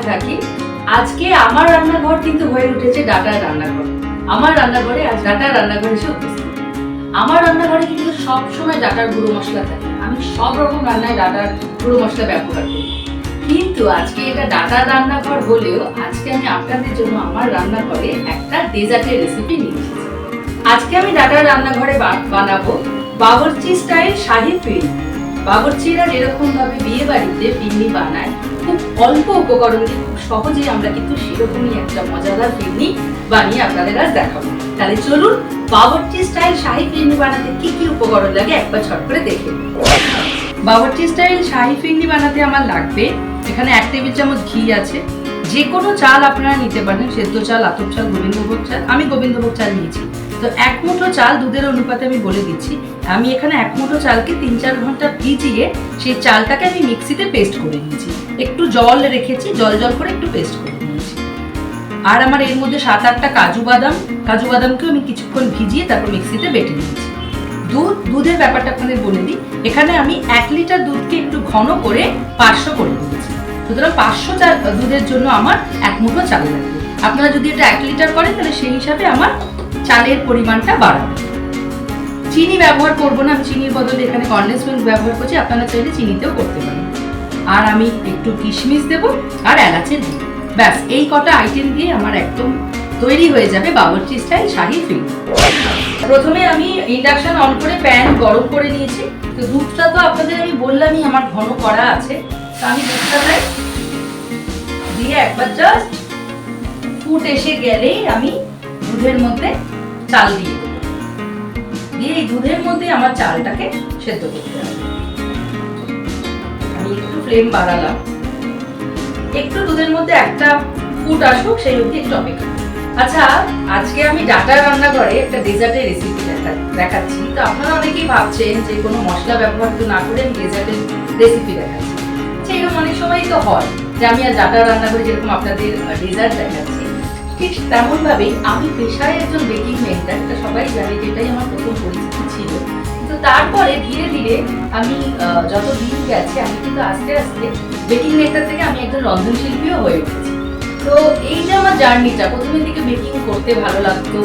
New থাকি, আজকে আমার রান্নাঘর কিন্তু হয়ে উঠেছে ডাটার রান্নাঘর। আমার রান্নাঘরে আজ ডাটার রান্নাঘর এসে উপস্থিত। আমার রান্নাঘরে কিন্তু সব সময় ডাটার গুঁড়ো মশলা থাকে। আমি সব রকম রান্নায় ডাটার গুঁড়ো মশলা ব্যবহার করি। কিন্তু আজকে এটা ডাটার রান্নাঘর হলেও আজকে আমি আপনাদের জন্য আমার রান্নাঘরে একটা ডেজার্টের রেসিপি নিয়ে এসেছি। আজকে আমি ডাটার রান্নাঘরে বানাবো বাবরচি স্টাইল শাহি ফিল বাবরচিরা যেরকম ভাবে বিয়ে বাড়িতে ফিরনি বানায় খুব অল্প উপকরণ দিয়ে খুব সহজেই আমরা কিন্তু সেরকমই একটা মজাদার ফিরনি বানিয়ে আপনাদের আজ দেখাবো। তাহলে চলুন বাবরচি স্টাইল ফিরনি বানাতে কি কি উপকরণ লাগে একবার ছট করে দেখে বাবরচি স্টাইল ফিরনি বানাতে আমার লাগবে, এখানে এক টেবিল চামচ ঘি আছে। যে কোনো চাল আপনারা নিতে পারেন, সেদ্ধ চাল, আতপ চাল, গোবিন্দভোগ চাল, আমি গোবিন্দভোগ চাল নিয়েছি। তো এক মুঠো চাল দুধের অনুপাতে আমি বলে দিচ্ছি। আমি এখানে এক মুঠো চালকে তিন চার ঘণ্টা ভিজিয়ে সেই চালটাকে আমি মিক্সিতে পেস্ট করে নিয়েছি। একটু জল রেখেছি, জল জল করে একটু পেস্ট করে নিয়েছি। আর আমার এর মধ্যে সাত আটটা কাজু বাদাম, কাজু বাদামকেও আমি কিছুক্ষণ ভিজিয়ে তারপর মিক্সিতে বেটে নিয়েছি। দুধ, দুধের ব্যাপারটা আপনাদের বলে দিই। এখানে আমি এক লিটার দুধকে একটু ঘন করে পাঁচশো করে নিয়েছি। সুতরাং পাঁচশো চা দুধের জন্য আমার এক মুঠো চাল লাগবে। আপনারা যদি এটা এক লিটার করেন, তাহলে সেই হিসাবে আমার চালের পরিমাণটা বাড়াবে চিনি ব্যবহার করব না, আমি চিনির বদলে এখানে কন্ডেন্স মিল্ক ব্যবহার করছি, আপনারা চাইলে চিনিতেও করতে পারেন। আর আমি একটু কিশমিশ দেব আর এলাচের দিই ব্যাস, এই কটা আইটেম দিয়ে আমার একদম তৈরি হয়ে যাবে বাবরচি স্টাইল শাহি ফিল প্রথমে আমি ইন্ডাকশন অন করে প্যান গরম করে নিয়েছি। তো দুধটা তো আপনাদের আমি বললামই, আমার ঘন করা আছে। তো আমি দুধটা দিয়ে একবার জাস্ট ফুট এসে গেলেই আমি দুধের মধ্যে চাল দিয়ে দেবো। দিয়ে এই দুধের মধ্যে আমার চালটাকে সেদ্ধ করতে হবে। আমি একটু ফ্লেম বাড়ালাম। একটু দুধের মধ্যে একটা ফুট আসুক, সেই অবধি একটু অপেক্ষা। আচ্ছা আজকে আমি ডাটা রান্না করে একটা ডেজার্টের রেসিপি দেখাচ্ছি। তো আপনারা অনেকেই ভাবছেন যে কোনো মশলা ব্যবহার তো না করে আমি ডেজার্টের রেসিপি দেখাচ্ছি। এরকম অনেক সময়ই তো হয় যে আমি আর ডাটা রান্না করে যেরকম আপনাদের ডেজার্ট দেখাচ্ছি। ঠিক তেমন ভাবেই আমি পেশায় একজন বেকিং মেন্টার এটা সবাই জানে যে এটাই আমার প্রথম পরিচিতি ছিল। কিন্তু তারপরে ধীরে ধীরে আমি যত দিন গেছে, আমি কিন্তু আস্তে আস্তে বেকিং মেন্টার থেকে আমি একজন রন্ধনশিল্পীও হয়ে উঠেছি। তো এই যে আমার জার্নিটা, প্রথমের দিকে বেকিং করতে ভালো লাগতো,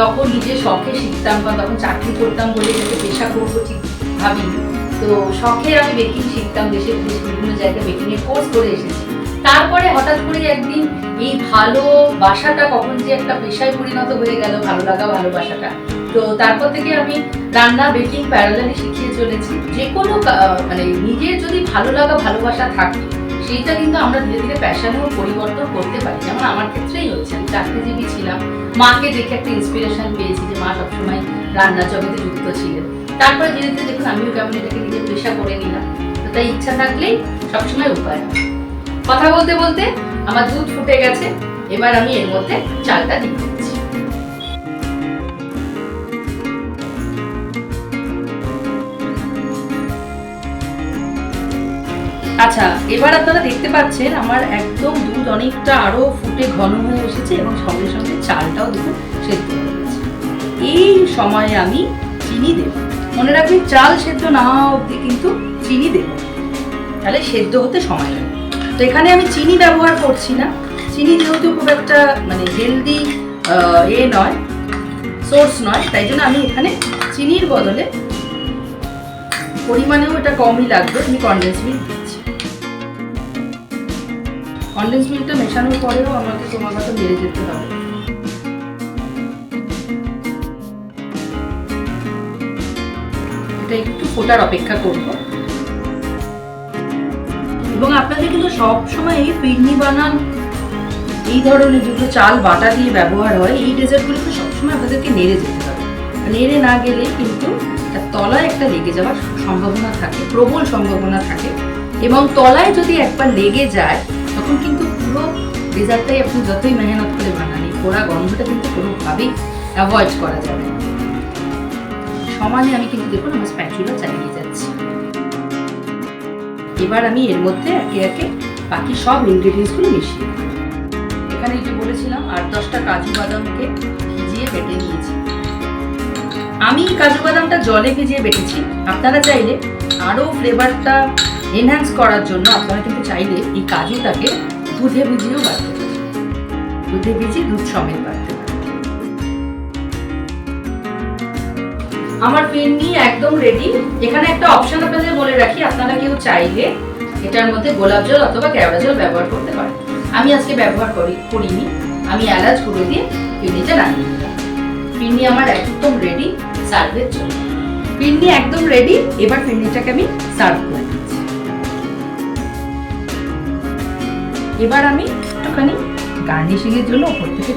তখন নিজে শখে শিখতাম বা তখন চাকরি করতাম বলে এটাকে পেশা করব ঠিক ভাবিনি। তো শখে আমি বেকিং শিখতাম দেশে বিভিন্ন জায়গায় বেকিং এর কোর্স করে এসেছি। তারপরে হঠাৎ করে একদিন এই ভালো বাসাটা কখন যে একটা পেশায় পরিণত হয়ে গেল, ভালো লাগা ভালোবাসাটা তো তারপর থেকে আমি রান্না বেকিং প্যারালালি শিখিয়ে চলেছি। যে কোনো মানে নিজের যদি ভালো লাগা ভালোবাসা থাকে, সেইটা কিন্তু আমরা ধীরে ধীরে প্যাশনেও পরিবর্তন করতে পারি। যেমন আমার ক্ষেত্রেই হচ্ছে, আমি চাকরিজীবী ছিলাম, মাকে দেখে একটা ইন্সপিরেশন পেয়েছি যে মা সবসময় রান্নার জগতে যুক্ত ছিলেন। তারপরে ধীরে ধীরে দেখুন, আমিও কেমন এটাকে নিজের পেশা করে নিলাম। তো তাই ইচ্ছা থাকলেই সবসময় উপায়। আছে। কথা বলতে বলতে আমার দুধ ফুটে গেছে। এবার আমি এর মধ্যে চালটা দিয়ে দিচ্ছি। আচ্ছা এবার আপনারা দেখতে পাচ্ছেন আমার একদম দুধ অনেকটা আরও ফুটে ঘন হয়ে এসেছে এবং সঙ্গে সঙ্গে চালটাও দেখুন সেদ্ধ হয়ে গেছে। এই সময়ে আমি চিনি দেব। মনে রাখবেন, চাল সেদ্ধ না হওয়া কিন্তু চিনি দেব তাহলে সেদ্ধ হতে সময় লাগে তো এখানে আমি চিনি ব্যবহার করছি না। চিনি যেহেতু খুব একটা মানে হেলদি এ নয় সোর্স নয়, তাই জন্য আমি এখানে চিনির বদলে পরিমাণেও এটা কমই লাগবে। আমি কনডেন্স মিল্ক দিচ্ছি। কনডেন্স মিল্কটা মেশানোর পরেও আমাকে তোমার কথা বেড়ে যেতে হবে। এটা একটু ফোটার অপেক্ষা করব। এবং আপনাদের কিন্তু সব সময় এই ফিরনি বানান, এই ধরনের যেগুলো চাল, বাটা দিয়ে ব্যবহার হয়, এই ডেজার্টগুলোকে সবসময় আপনাদেরকে নেড়ে যেতে হবে। নেড়ে না গেলে কিন্তু তার তলায় একটা লেগে যাওয়ার সম্ভাবনা থাকে, প্রবল সম্ভাবনা থাকে এবং তলায় যদি একবার লেগে যায়, তখন কিন্তু পুরো ডেজার্টটাই আপনি যতই মেহনত করে বানান, এই পোড়া গন্ধটা কিন্তু কোনোভাবেই অ্যাভয়েড করা যাবে সমানে আমি কিন্তু দেখুন আমার স্প্যাচুলা চালিয়ে যাচ্ছি। এবার আমি এর মধ্যে একে একে বাকি সব ইনগ্রেডিয়েন্টসগুলো মিশিয়ে। এখানে যে বলেছিলাম আট দশটা কাজু বাদামকে ভিজিয়ে বেটে নিয়েছি। আমি কাজু বাদামটা জলে ভিজিয়ে বেটেছি। আপনারা চাইলে আরও ফ্লেভারটা এনহ্যান্স করার জন্য আপনারা কিন্তু চাইলে এই কাজুটাকে দুধে ভিজিয়েও বাড়তে দুধে ভিজিয়ে দুধ সমেত বাড়তে আমার ফিরনি একদম রেডি এখানে একটা অপশন আপনাদের বলে রাখি, আপনারা কেউ চাইলে এটার মধ্যে গোলাপ জল অথবা কেওড়া জল ব্যবহার করতে পারেন। আমি আজকে ব্যবহার করি, করিনি। আমি এলাচ গুঁড়ো দিয়ে ফিরনিটা নামিয়ে দিলাম ফিরনি আমার একদম রেডি সার্ভের জন্য। ফিরনি একদম রেডি এবার ফিরনিটাকে আমি সার্ভ করে দিচ্ছি এবার আমি একটুখানি গার্নিশিং এর জন্য ওপর থেকে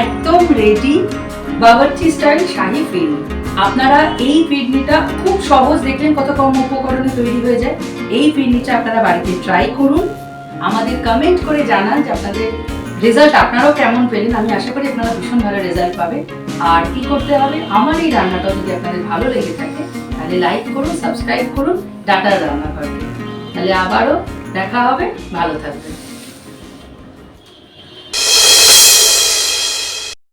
একদম রেডি বাবরচি স্টাইল শাহি ফিরনি আপনারা এই ফিরনিটা খুব সহজ দেখলেন কত কম উপকরণে তৈরি হয়ে যায়। এই ফিরনিটা আপনারা বাড়িতে ট্রাই করুন। আমাদের কমেন্ট করে জানান যে আপনাদের রেজাল্ট আপনারাও কেমন পেলেন। আমি আশা করি আপনারা ভীষণ ভালো রেজাল্ট পাবেন। আর কি করতে হবে? আমার এই রান্নাটা যদি আপনাদের ভালো লেগে থাকে, তাহলে লাইক করুন সাবস্ক্রাইব করুন ডাটার রান্নাঘরকে। তাহলে আবারও দেখা হবে। ভালো থাকবেন।